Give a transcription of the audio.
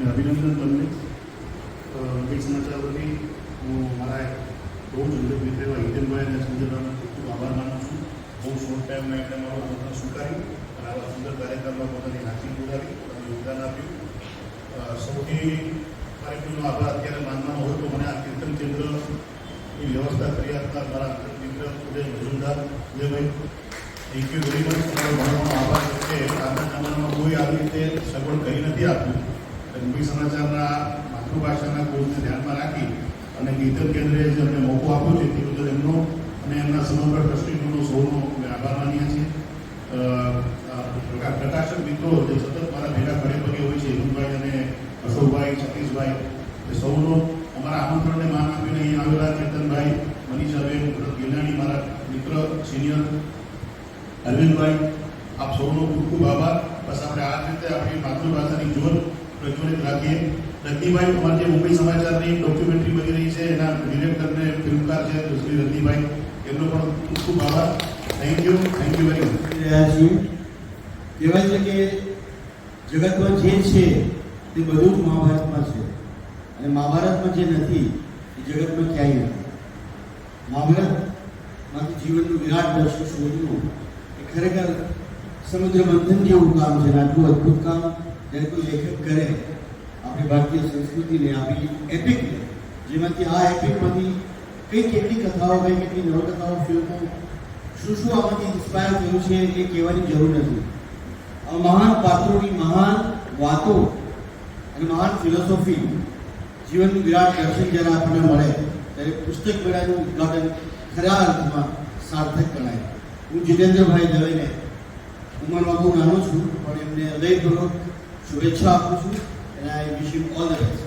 નવવીનંદન બને અ વીટસ મંચાવડી ઓ મારા એક દો મિત્ર મિત્ર એવા વિજયભાઈ ના સુંદર હું અભાર માનુ છું બહુ શોર્ટ ટાઈમ માં તમે મારું પોતા સુકારી અને આ સુંદર કાર્યક્રમ પોતાની હાજરી પૂરી અને ઉપદાન આપ્યું સૌથી આની કિનો આભાર અત્યારે માનવાનું હું મને આ સંતર કેન્દ્ર ની વ્યવસ્થા કરી આભાર મિત્ર સુદે વિજયદાર મેં થેન્ક યુ વેરી મચ તમારા બહુમાન આપવા માટે આન્ંદન નો કોઈ આ રીતે સગળ કરી નથી આપ્યું હિન્દી સમાચારના માતૃભાષાના કોર્સને ધ્યાનમાં રાખી અને ગીતલ કેન્દ્રએ જે અમને મોકો આપ્યો છે તે બદલ એમનો અને એમના સમગ્ર ટ્રસ્ટીનો સૌનો અમે આભાર માનીએ છીએ પ્રકાશક મિત્રો જે સતત મારા ભેગા ઘરે પગે હોય છે હિરુભાઈ અને અશોકભાઈ સતીશભાઈ એ સૌનો અમારા આમંત્રણને માન આપીને અહીં આવેલા ચેતનભાઈ મનીષાબેન ગિલાણી મારા મિત્ર સિનિયર અરવિંદભાઈ આપ સૌનો ખૂબ ખૂબ આભાર બસ આપણે આ રીતે આપણી માતૃભાષાની જોર પ્રજ્વલિત રાખીએ રજનીભાઈ અમારે જે મુંબઈ સમાચારની ડોક્યુમેન્ટરી બની રહી છે એના ડિરેક્ટરને ફિલ્મકાર છે શ્રી રજનીભાઈ એમનો પણ ખૂબ ખૂબ આભાર thank you thank you very much રહ્યા છીએ કહેવાય છે કે જગતમાં જે છે તે બધું જ મહાભારતમાં છે અને મહાભારતમાં જે નથી એ જગતમાં ક્યાંય નથી મહાભારતમાંથી જીવનનું વિરાટ દર્શન શોધવું એ ખરેખર સમુદ્ર મંથન જેવું કામ છે આટલું અદ્ભુત કામ जैसे कोई लेखक करे अपनी भारतीय संस्कृति ने अभी एपिक जीवन की आ एपिक मधी कई कितनी कथाओं कई कितनी नवकथाओं फिल्मों शू शू आप इंस्पायर थी ये कहवा जरूर नहीं महान पात्रों की महान बातों महान फिलोसॉफी जीवन विराट दर्शन जरा अपने मे तेरे पुस्तक मेला उद्घाटन खरा अर्थ में सार्थक गणाय हूँ जितेंद्र भाई दवे ने उम्र में बहुत नानू छू पर Shubhecha Puju, and I wish you all the best.